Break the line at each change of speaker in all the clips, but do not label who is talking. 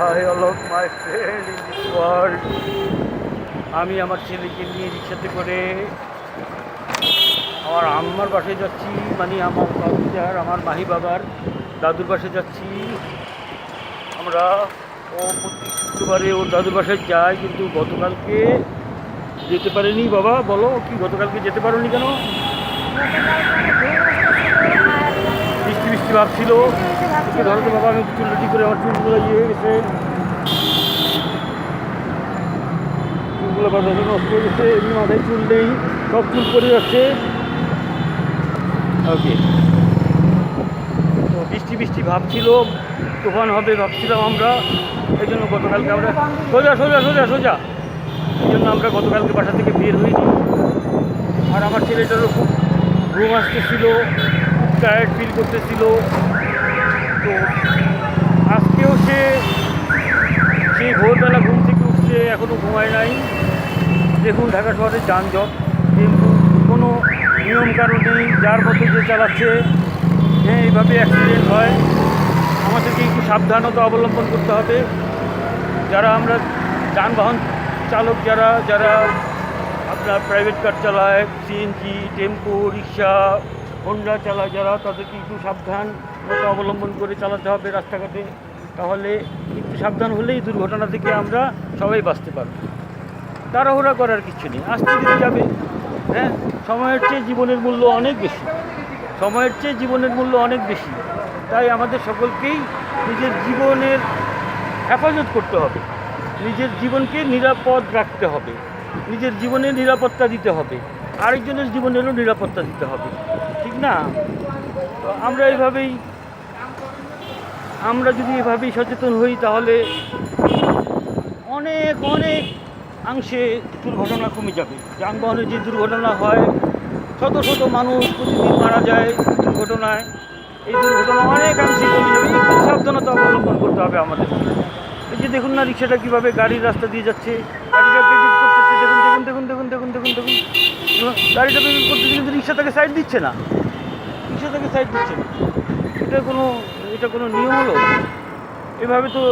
Hi all of my friend in this world আমি আমার ছেলেকে নিয়ে রিক্সাতে করে আমার আম্মার বাসায় যাচ্ছি মানে আমার বাবুজার আমার মাহি বাবার দাদুর বাসায় যাচ্ছি। আমরা ও প্রতি শুক্রবারে ওর দাদুর বাসায় যাই, কিন্তু গতকালকে যেতে পারেনি বাবা, বলো কি, গতকালকে যেতে পারোনি কেন? বৃষ্টি বৃষ্টি ভাব ছিল। একটু ধরো তো বাবা আমি চুল রেডি করে আমার চুলগুলো ইয়ে গেছে। চুলগুলো নষ্ট হয়ে গেছে এমনি মাথায় চুল নেই সব চুল পড়ে যাচ্ছে। ওকে তো বৃষ্টি বৃষ্টি ভাব ছিল তুফান হবে ভাবছিলাম আমরা। এই জন্য গতকালকে আমরা সোজা সোজা সোজা সোজা। এই জন্য আমরা গতকালকে বাসা থেকে বের হইনি। আর আমার ছেলেটারও খুব ঘুম আসতেছিল। টায়ার্ড ফিল করতেছিল। তো আজকেও সে সেই ভোরবেলা ঘুম থেকে উঠছে এখনও ঘুমায় নাই। দেখুন ঢাকা শহরে যানজট। কিন্তু কোনো নিয়ম কারণ যার মতো যে চালাচ্ছে। হ্যাঁ এইভাবে অ্যাক্সিডেন্ট হয়। আমাদেরকে একটু সাবধানতা অবলম্বন করতে হবে। যারা আমরা যানবাহন চালক, যারা যারা আপনার প্রাইভেট কার চালায় সিএনজি টেম্পো রিক্সা হোন্ডা চালায়, যারা তাদেরকে একটু সাবধানতা অবলম্বন করে চালাতে হবে রাস্তাঘাটে, তাহলে একটু সাবধান হলেই দুর্ঘটনা থেকে আমরা সবাই বাঁচতে পারব। তাড়াহুড়া করার কিছু নেই, আস্তে ধীরে যাবে। হ্যাঁ সময়ের চেয়ে জীবনের মূল্য অনেক বেশি। সময়ের চেয়ে জীবনের মূল্য অনেক বেশি। তাই আমাদের সকলকেই নিজের জীবনের হেফাজত করতে হবে। নিজের জীবনকে নিরাপদ রাখতে হবে। নিজের জীবনে নিরাপত্তা দিতে হবে। আরেকজনের জীবনেরও নিরাপত্তা দিতে হবে। না তো আমরা এইভাবেই, আমরা যদি এভাবেই সচেতন হই তাহলে অনেক অনেক অংশে দুর্ঘটনা কমে যাবে। যানবাহনে যে দুর্ঘটনা হয়, শত শত মানুষ প্রতিদিন মারা যায় দুর্ঘটনায়। এই দুর্ঘটনা অনেকাংশে কমে যাবে। একটু সাবধানতা অবলম্বন করতে হবে আমাদের। এই যে দেখুন না, রিক্সাটা কীভাবে গাড়ির রাস্তা দিয়ে যাচ্ছে। গাড়িটা পেমেন্ট করতেছে। দেখুন দেখুন দেখুন দেখুন দেখুন দেখুন। দেখুন গাড়িটা পেমেন্ট করতেছে, কিন্তু রিক্সা তাকে সাইড দিচ্ছে না। রিক্সা তাকে সাইড দিচ্ছে। না এটা কোনো এটা কোনো নিয়ম হলো? এভাবে তো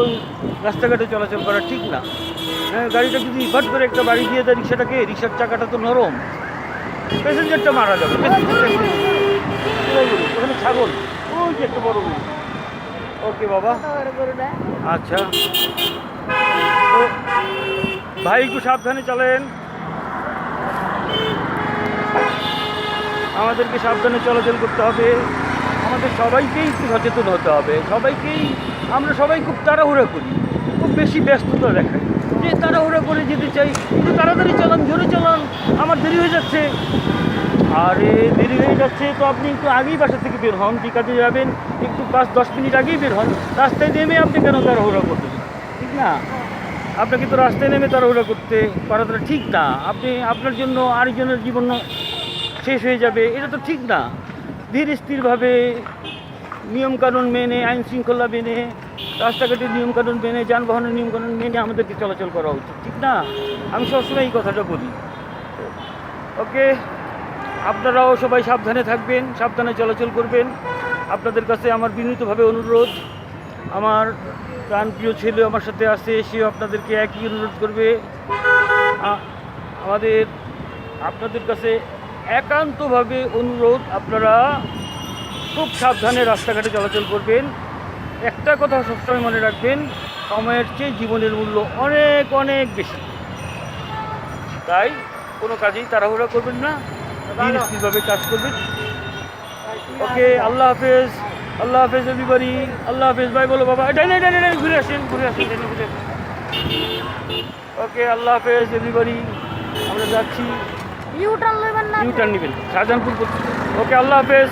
রাস্তাঘাটে চলাচল করা ঠিক না। হ্যাঁ গাড়িটা যদি ফট করে একটা বাড়ি দিয়ে দেয় রিক্সাটাকে, রিক্সার চাকাটা তো নরম। প্যাসেঞ্জারটা মারা যাবে ওখানে ছাগল। ওই যে একটা বড় ওকে বাবা। আচ্ছা। ভাই, একটু সাবধানে চলেন। আমাদেরকে সাবধানে চলাচল করতে হবে। আমাদের সবাইকেই একটু সচেতন হতে হবে। সবাইকেই, আমরা সবাই খুব তাড়াহুড়া করি, খুব বেশি ব্যস্ততা দেখাই যে তাড়াহুড়া করে যেতে চাই, একটু তাড়াতাড়ি চালান, জোরে চালান, আমার দেরি হয়ে যাচ্ছে। আরে, দেরি হয়ে যাচ্ছে তো আপনি একটু আগেই বাসা থেকে বের হন বিকাজে যাবেন। একটু পাঁচ, দশ মিনিট আগেই বের হন। রাস্তায় নেমে আপনি কেন তাড়াহুড়া করতেন ঠিক না? আপনাকে তো রাস্তায় নেমে তাড়াহুড়া করতে করাটা ঠিক না। আপনি, আপনার জন্য আরেকজনের জীবন শেষ হয়ে যাবে, এটা তো ঠিক না। ধীর স্থিরভাবে নিয়মকানুন মেনে আইন শৃঙ্খলা মেনে, রাস্তাঘাটের নিয়মকানুন মেনে, যানবাহনের নিয়মকানুন মেনে আমাদেরকে চলাচল করা উচিত, ঠিক না? আমি সবসময় এই কথাটা বলি। ওকে, আপনারাও সবাই সাবধানে থাকবেন, সাবধানে চলাচল করবেন। আপনাদের কাছে আমার বিনীতভাবে অনুরোধ। আমার প্রাণপ্রিয় ছেলে আমার সাথে আছে, সেও আপনাদেরকে একই অনুরোধ করবে। আমাদের, আপনাদের কাছে একান্তভাবে অনুরোধ, আপনারা খুব সাবধানে রাস্তাঘাটে চলাচল করবেন। একটা কথা সবসময় মনে রাখবেন, সময়ের চেয়ে জীবনের মূল্য অনেক অনেক বেশি। তাই কোনো কাজেই তাড়াহুড়া করবেন না স্থিরভাবে কাজ করবেন। ওকে, আল্লাহ হাফেজ আল্লাহ হাফেজ এভরিবাডি আল্লাহ হাফেজ, ভাই বলো বাবা নেই এটা নেই ঘুরে আসেন ঘুরে আসেন ডাইনে ঘুরে ওকে, আল্লাহ হাফেজ এভরিবাডি আমরা যাচ্ছি।
ইউটার্ন নেবেন না
ইউটার্ন নেবেন। শাহজাহানপুর ওকে আল্লাহ হাফেজ।